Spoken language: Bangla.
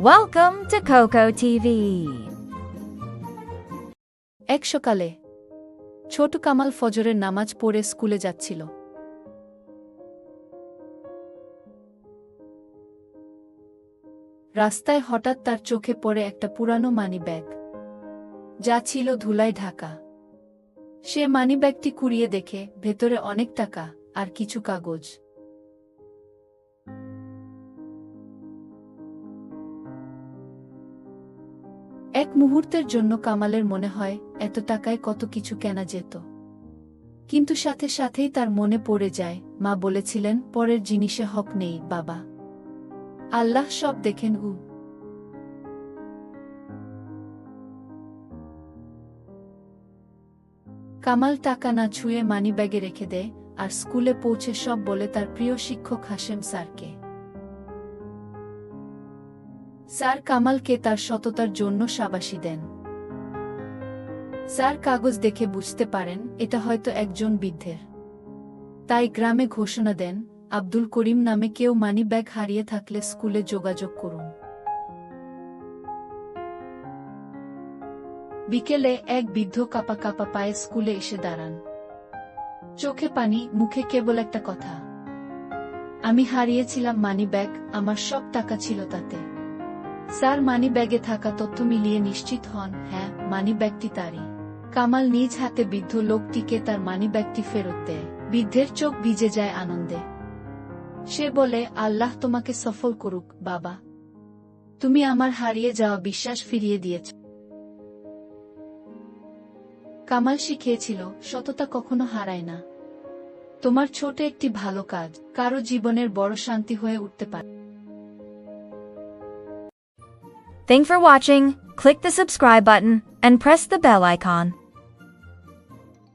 Welcome to Coco TV. এক সকালে ছোট কামাল ফজরের নামাজ পড়ে স্কুলে যাচ্ছিল। রাস্তায় হঠাৎ তার চোখে পড়ে একটা পুরানো মানি ব্যাগ। যা ছিল ধুলায় ঢাকা। সে মানি ব্যাগটি কুড়িয়ে দেখে, ভেতরে অনেক টাকা আর কিছু কাগজ। এক মুহূর্তের জন্য কামালের মনে হয়, এত টাকায় কত কিছু কেনা যেত। কিন্তু সাথে সাথেই তার মনে পড়ে যায়, মা বলেছিলেন, পরের জিনিসে হক নেই, বাবা। আল্লাহ সব দেখেন, উ। কামাল টাকা না ছুঁয়ে মানি ব্যাগে রেখে দেয়, আর স্কুলে পৌঁছে সব বলে তার প্রিয় শিক্ষক হাসেম স্যারকে। স্যার কামালকে তার সততার জন্য সাবাসী দেন। স্যার কাগজ দেখে বুঝতে পারেন, এটা হয়তো একজন বৃদ্ধের। তাই গ্রামে ঘোষণা দেন, আব্দুল করিম নামে কেউ মানি ব্যাগ হারিয়ে থাকলে স্কুলে যোগাযোগ করুন। বিকেলে এক বৃদ্ধ কাপা কাপা পায়ে স্কুলে এসে দাঁড়ান। চোখে পানি, মুখে কেবল একটা কথা। আমি হারিয়েছিলাম মানি ব্যাগ, আমার সব টাকা ছিল তাতে। স্যার মানি ব্যাগে থাকা তথ্য মিলিয়ে নিশ্চিত হন। হ্যাঁ মানি ব্যাগটি তারই। কামাল নিজ হাতে বৃদ্ধ লোকটিকে তার মানি ব্যাগটি ফেরত দেয়। বৃদ্ধের চোখ ভিজে যায় আনন্দে। সে বলে, আল্লাহ তোমাকে সফল করুক, বাবা। তুমি আমার হারিয়ে যাওয়া বিশ্বাস ফিরিয়ে দিয়েছ কামাল শিখিয়েছিল, সততা কখনো হারায় না। তোমার ছোট একটি ভালো কাজ। কারও জীবনের বড় শান্তি হয়ে উঠতে পারে। Thanks for watching. Click the subscribe button and press the bell icon.